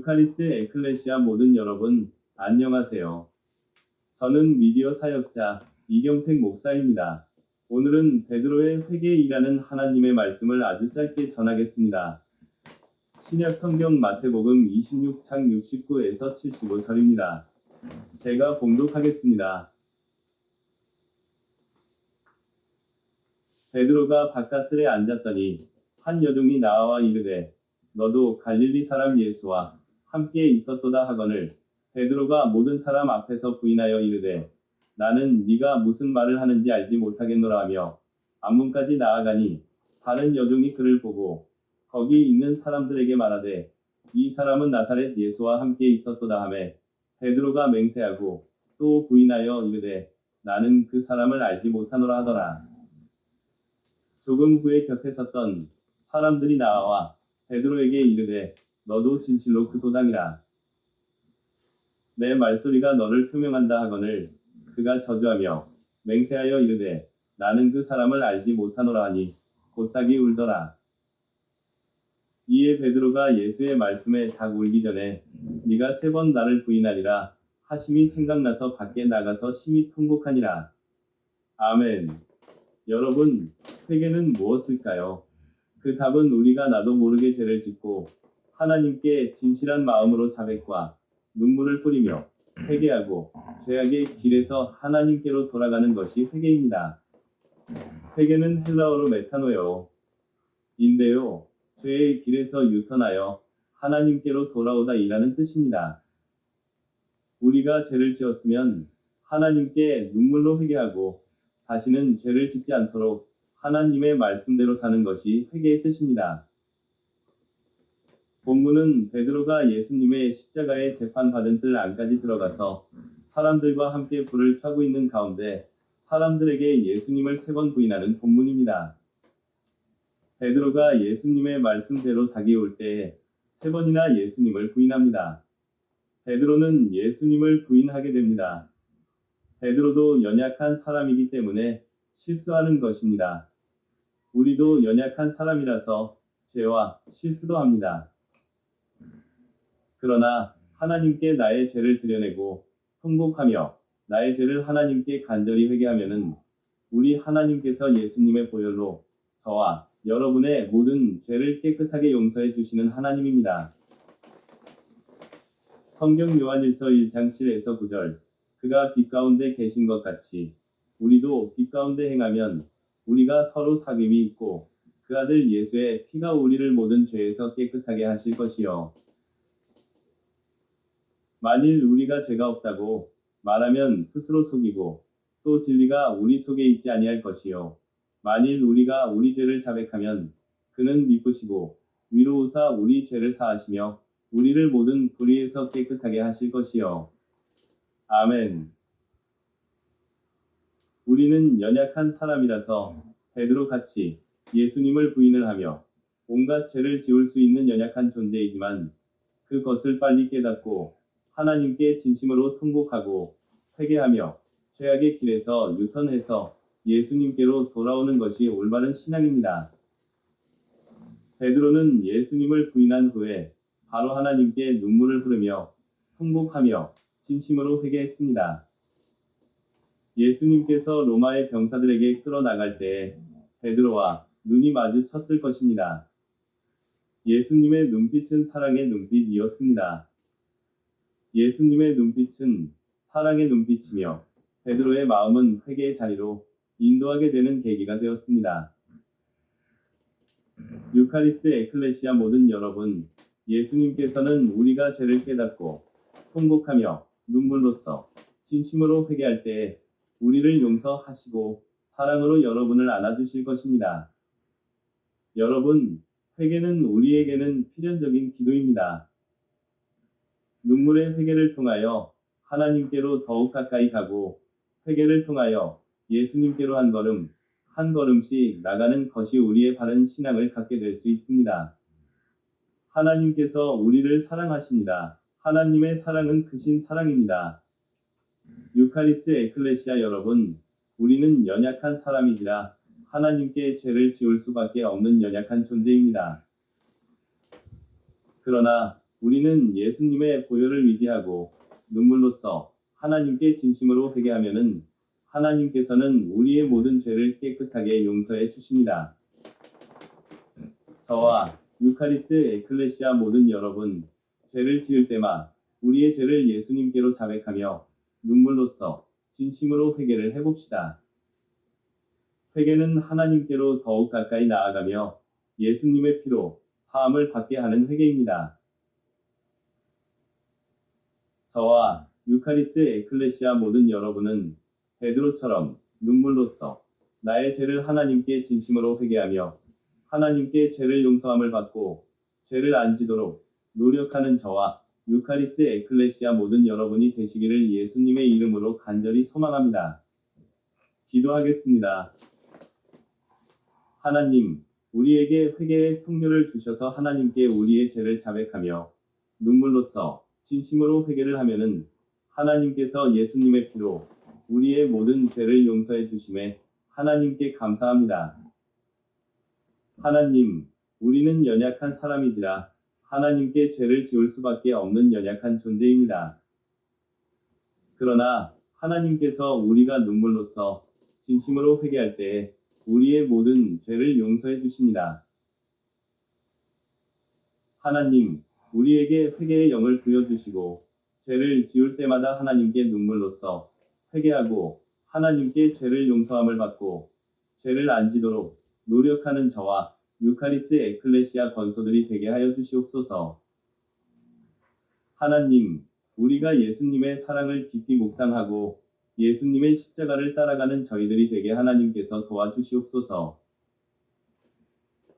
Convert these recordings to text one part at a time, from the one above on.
유카리스 에클레시아 모든 여러분, 안녕하세요. 저는 미디어 사역자 이경택 목사입니다. 오늘은 베드로의 회개이라는 하나님의 말씀을 아주 짧게 전하겠습니다. 신약 성경 마태복음 26장 69에서 75절입니다. 제가 봉독하겠습니다. 베드로가 바깥들에 앉았더니 한 여종이 나와 이르되 너도 갈릴리 사람 예수와 함께 있었도다 하거늘 베드로가 모든 사람 앞에서 부인하여 이르되 나는 네가 무슨 말을 하는지 알지 못하겠노라 하며 앞문까지 나아가니 다른 여종이 그를 보고 거기 있는 사람들에게 말하되 이 사람은 나사렛 예수와 함께 있었도다 하매 베드로가 맹세하고 또 부인하여 이르되 나는 그 사람을 알지 못하노라 하더라. 조금 후에 곁에 섰던 사람들이 나와 베드로에게 이르되 너도 진실로 그 도당이라. 내 말소리가 너를 표명한다 하거늘 그가 저주하며 맹세하여 이르되 나는 그 사람을 알지 못하노라 하니 곧닭이 울더라. 이에 베드로가 예수의 말씀에 닭 울기 전에 네가 세 번 나를 부인하리라. 하심이 생각나서 밖에 나가서 심히 통곡하니라. 아멘. 여러분 회개는 무엇일까요? 그 답은 우리가 나도 모르게 죄를 짓고 하나님께 진실한 마음으로 자백과 눈물을 뿌리며 회개하고 죄악의 길에서 하나님께로 돌아가는 것이 회개입니다. 회개는 헬라어로 메타노요. 인데요. 죄의 길에서 유턴하여 하나님께로 돌아오다 이라는 뜻입니다. 우리가 죄를 지었으면 하나님께 눈물로 회개하고 다시는 죄를 짓지 않도록 하나님의 말씀대로 사는 것이 회개의 뜻입니다. 본문은 베드로가 예수님의 십자가에 재판받은 뜰 안까지 들어가서 사람들과 함께 불을 켜고 있는 가운데 사람들에게 예수님을 세 번 부인하는 본문입니다. 베드로가 예수님의 말씀대로 닭이 올 때에 세 번이나 예수님을 부인합니다. 베드로는 예수님을 부인하게 됩니다. 베드로도 연약한 사람이기 때문에 실수하는 것입니다. 우리도 연약한 사람이라서 죄와 실수도 합니다. 그러나 하나님께 나의 죄를 드려내고 통곡하며 나의 죄를 하나님께 간절히 회개하면은 우리 하나님께서 예수님의 보혈로 저와 여러분의 모든 죄를 깨끗하게 용서해 주시는 하나님입니다. 성경 요한일서 1장 7에서 9절 그가 빛 가운데 계신 것 같이 우리도 빛 가운데 행하면 우리가 서로 사귐이 있고 그 아들 예수의 피가 우리를 모든 죄에서 깨끗하게 하실 것이요. 만일 우리가 죄가 없다고 말하면 스스로 속이고 또 진리가 우리 속에 있지 아니할 것이요. 만일 우리가 우리 죄를 자백하면 그는 미쁘시고 위로우사 우리 죄를 사하시며 우리를 모든 불의에서 깨끗하게 하실 것이요. 아멘. 우리는 연약한 사람이라서 베드로 같이 예수님을 부인을 하며 온갖 죄를 지을 수 있는 연약한 존재이지만 그것을 빨리 깨닫고 하나님께 진심으로 통곡하고 회개하며 죄악의 길에서 유턴해서 예수님께로 돌아오는 것이 올바른 신앙입니다. 베드로는 예수님을 부인한 후에 바로 하나님께 눈물을 흐르며 통곡하며 진심으로 회개했습니다. 예수님께서 로마의 병사들에게 끌어나갈 때에 베드로와 눈이 마주쳤을 것입니다. 예수님의 눈빛은 사랑의 눈빛이었습니다. 예수님의 눈빛은 사랑의 눈빛이며 베드로의 마음은 회개의 자리로 인도하게 되는 계기가 되었습니다. 유카리스 에클레시아 모든 여러분, 예수님께서는 우리가 죄를 깨닫고 통곡하며 눈물로써 진심으로 회개할 때에 우리를 용서하시고 사랑으로 여러분을 안아주실 것입니다. 여러분, 회개는 우리에게는 필연적인 기도입니다. 눈물의 회개를 통하여 하나님께로 더욱 가까이 가고 회개를 통하여 예수님께로 한 걸음, 한 걸음씩 나가는 것이 우리의 바른 신앙을 갖게 될 수 있습니다. 하나님께서 우리를 사랑하십니다. 하나님의 사랑은 크신 사랑입니다. 유카리스 에클레시아 여러분, 우리는 연약한 사람이지라 하나님께 죄를 지을 수밖에 없는 연약한 존재입니다. 그러나 우리는 예수님의 보혈을 의지하고 눈물로써 하나님께 진심으로 회개하면은 하나님께서는 우리의 모든 죄를 깨끗하게 용서해 주십니다. 저와 유카리스 에클레시아 모든 여러분, 죄를 지을 때마 우리의 죄를 예수님께로 자백하며 눈물로써 진심으로 회개를 해봅시다. 회개는 하나님께로 더욱 가까이 나아가며 예수님의 피로 사함을 받게 하는 회개입니다. 저와 유카리스 에클레시아 모든 여러분은 베드로처럼 눈물로써 나의 죄를 하나님께 진심으로 회개하며 하나님께 죄를 용서함을 받고 죄를 안 지도록 노력하는 저와 유카리스 에클레시아 모든 여러분이 되시기를 예수님의 이름으로 간절히 소망합니다. 기도하겠습니다. 하나님, 우리에게 회개의 풍요를 주셔서 하나님께 우리의 죄를 자백하며 눈물로써 진심으로 회개를 하면은 하나님께서 예수님의 피로 우리의 모든 죄를 용서해 주심에 하나님께 감사합니다. 하나님, 우리는 연약한 사람이지라 하나님께 죄를 지을 수밖에 없는 연약한 존재입니다. 그러나 하나님께서 우리가 눈물로써 진심으로 회개할 때에 우리의 모든 죄를 용서해 주십니다. 하나님, 우리에게 회개의 영을 부여주시고 죄를 지을 때마다 하나님께 눈물로써 회개하고 하나님께 죄를 용서함을 받고 죄를 안 지도록 노력하는 저와 유카리스 에클레시아 건소들이 되게 하여 주시옵소서. 하나님, 우리가 예수님의 사랑을 깊이 묵상하고 예수님의 십자가를 따라가는 저희들이 되게 하나님께서 도와주시옵소서.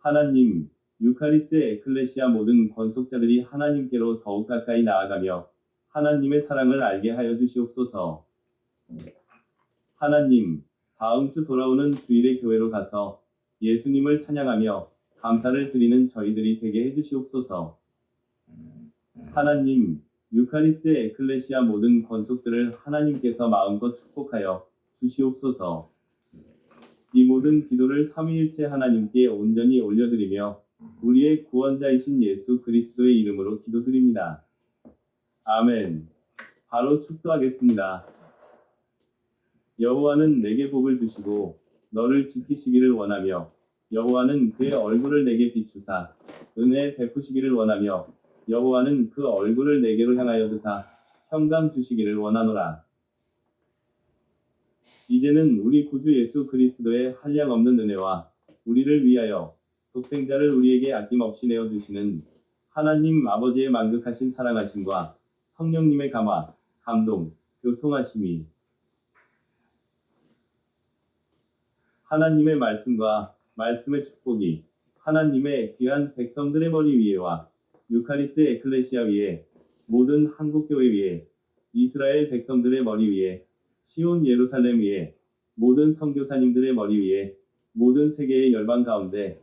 하나님, 유카리스 에클레시아 모든 권속자들이 하나님께로 더욱 가까이 나아가며 하나님의 사랑을 알게 하여 주시옵소서. 하나님, 다음 주 돌아오는 주일의 교회로 가서 예수님을 찬양하며 감사를 드리는 저희들이 되게 해주시옵소서. 하나님, 유카리스 에클레시아 모든 권속들을 하나님께서 마음껏 축복하여 주시옵소서. 이 모든 기도를 삼위일체 하나님께 온전히 올려드리며 우리의 구원자이신 예수 그리스도의 이름으로 기도드립니다. 아멘. 바로 축도하겠습니다. 여호와는 내게 복을 주시고 너를 지키시기를 원하며 여호와는 그의 얼굴을 내게 비추사 은혜 베푸시기를 원하며 여호와는 그 얼굴을 내게로 향하여 드사 평강 주시기를 원하노라. 이제는 우리 구주 예수 그리스도의 한량 없는 은혜와 우리를 위하여 독생자를 우리에게 아낌없이 내어 주시는 하나님 아버지의 만극하신 사랑하심과 성령님의 감화, 감동, 교통하심이 하나님의 말씀과 말씀의 축복이 하나님의 귀한 백성들의 머리 위에와 유카리스 에클레시아 위에 모든 한국교회 위에 이스라엘 백성들의 머리 위에 시온 예루살렘 위에 모든 선교사님들의 머리 위에 모든 세계의 열방 가운데